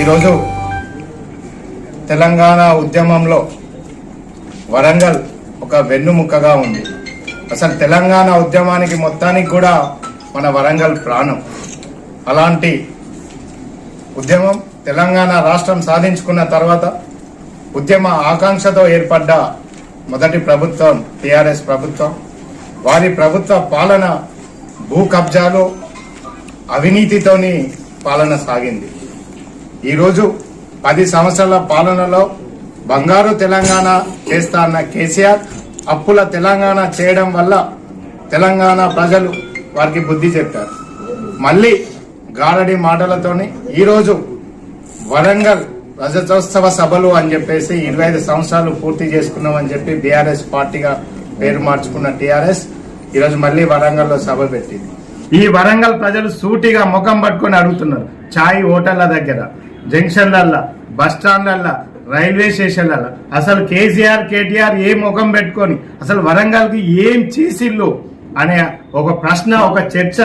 ఈరోజు తెలంగాణ ఉద్యమంలో వరంగల్ ఒక వెన్నుముక్కగా ఉంది. అసలు తెలంగాణ ఉద్యమానికి మొత్తానికి కూడా మన వరంగల్ ప్రాణం. అలాంటి ఉద్యమం తెలంగాణ రాష్ట్రం సాధించుకున్న తర్వాత ఉద్యమ ఆకాంక్షతో ఏర్పడ్డ మొదటి ప్రభుత్వం టీఆర్ఎస్ ప్రభుత్వం. వారి ప్రభుత్వ పాలన భూ కబ్జాలు అవినీతితోని పాలన సాగింది. ఈరోజు పది సంవత్సరాల పాలనలో బంగారు తెలంగాణ చేస్తా అన్న కేసీఆర్ అప్పుల తెలంగాణ చేయడం వల్ల తెలంగాణ ప్రజలు వారికి బుద్ధి చెప్పారు. మళ్ళీ గారడి మాటలతోని ఈరోజు వరంగల్ రజతోత్సవ సభలు అని చెప్పేసి ఇరవై ఐదు సంవత్సరాలు పూర్తి చేసుకున్నామని చెప్పి బీఆర్ఎస్ పార్టీగా పేరు మార్చుకున్న టీఆర్ఎస్ ఈరోజు మళ్ళీ వరంగల్లో సభ పెట్టింది. ఈ వరంగల్ ప్రజలు సూటిగా ముఖం పట్టుకొని అడుగుతున్నారు ఛాయ్ హోటళ్ళ దగ్గర. జంక్షన్లల్లా బస్ స్టాండ్లల్లా రైల్వే స్టేషన్లల్లా. అసలు కేసీఆర్ కేటీఆర్ ఏ ముఖం పెట్టుకొని అసలు వరంగల్కి ఏం చేసిల్లు అనే ఒక ప్రశ్న ఒక చర్చ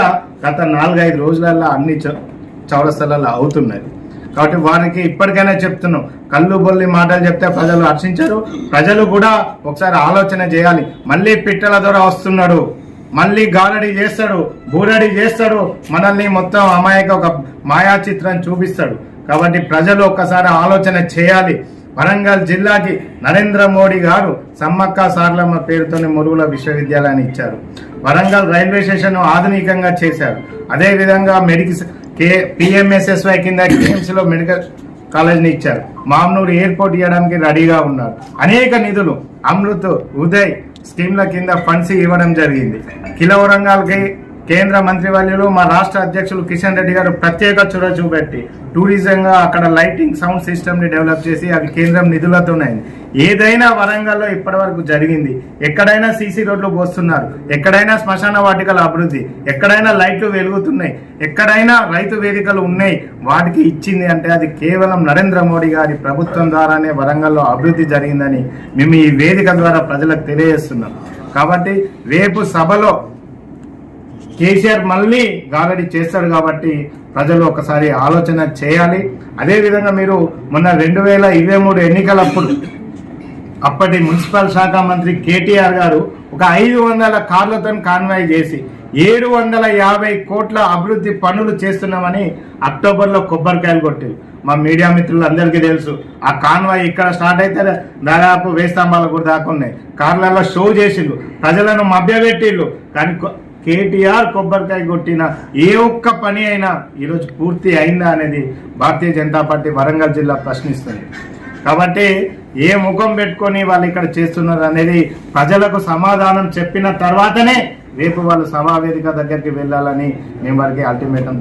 గత నాలుగైదు రోజులల్లో అన్ని చౌ- చౌరస్తలలో అవుతున్నది. కాబట్టి వారికి ఇప్పటికైనా చెప్తున్నాం కళ్ళు బొల్లి మాటలు చెప్తే ప్రజలు హర్షించరు ప్రజలు కూడా ఒకసారి ఆలోచన చేయాలి. మళ్ళీ పిట్టల ద్వారా వస్తున్నాడు మళ్ళీ గారడి చేస్తాడు బూరడి చేస్తాడు మనల్ని మొత్తం అమాయక ఒక మాయా చిత్రం చూపిస్తాడు. కాబట్టి ప్రజలు ఒక్కసారి ఆలోచన చేయాలి. వరంగల్ జిల్లాకి నరేంద్ర మోడీ గారు సమ్మక్క సార్లమ్మ పేరుతోని మురుగుల విశ్వవిద్యాలయాన్ని ఇచ్చారు. వరంగల్ రైల్వే స్టేషన్ ఆధునికంగా చేశారు. అదేవిధంగా మెడికల్ కే పిఎంఎస్ఎస్వై కింద KMC మెడికల్ కాలేజ్ని ఇచ్చారు. మామూలు ఎయిర్పోర్ట్ ఇవ్వడానికి రెడీగా ఉన్నారు. అనేక నిధులు అమృత్ ఉదయ్ స్కీమ్ల కింద ఫండ్స్ ఇవ్వడం జరిగింది. కిలో కేంద్ర మంత్రివర్యులు మా రాష్ట్ర అధ్యక్షులు కిషన్ రెడ్డి గారు ప్రత్యేక చొరవ చూపెట్టి టూరిజంగా అక్కడ లైటింగ్ సౌండ్ సిస్టమ్ని డెవలప్ చేసి అవి కేంద్రం నిధులతోనే ఏదైనా వరంగల్లో ఇప్పటివరకు జరిగింది. ఎక్కడైనా సీసీ రోడ్లు పోస్తున్నారు. ఎక్కడైనా శ్మశాన వాటికల అభివృద్ధి. ఎక్కడైనా లైట్లు వెలుగుతున్నాయి. ఎక్కడైనా రైతు వేదికలు ఉన్నాయి. వాటికి ఇచ్చింది అంటే అది కేవలం నరేంద్ర మోడీ గారి ప్రభుత్వం ద్వారానే వరంగల్లో అభివృద్ధి జరిగిందని మేము ఈ వేదిక ద్వారా ప్రజలకు తెలియజేస్తున్నాం. కాబట్టి రేపు సభలో కేసీఆర్ మళ్ళీ గాలడి చేస్తాడు కాబట్టి ప్రజలు ఒకసారి ఆలోచన చేయాలి. అదేవిధంగా మీరు మొన్న రెండు వేల ఇరవై మూడు ఎన్నికలప్పుడు అప్పటి మున్సిపల్ శాఖ మంత్రి కేటీఆర్ గారు ఒక ఐదు వందల కార్లతో కాన్వాయ్ చేసి ఏడు వందల యాభై కోట్ల అభివృద్ధి పనులు చేస్తున్నామని అక్టోబర్లో కొబ్బరికాయలు కొట్టారు. మా మీడియా మిత్రులందరికీ తెలుసు ఆ కాన్వాయ్ ఇక్కడ స్టార్ట్ అయితే దాదాపు వేస్తాంబాలకు కూడా దాకా ఉన్నాయి. కార్లలో షో చేసిండ్రు ప్రజలను మభ్యపెట్టిండ్రు. కానీ కేటీఆర్ కొబ్బరికాయ కొట్టిన ఏ ఒక్క పని అయినా ఈరోజు పూర్తి అయిందా అనేది భారతీయ జనతా పార్టీ వరంగల్ జిల్లా ప్రశ్నిస్తుంది. కాబట్టి ఏ ముఖం పెట్టుకొని వాళ్ళు ఇక్కడ చేస్తున్నారు అనేది ప్రజలకు సమాధానం చెప్పిన తర్వాతనే రేపు వాళ్ళు సమావేదిక దగ్గరికి వెళ్ళాలని మేము వారికి అల్టిమేటం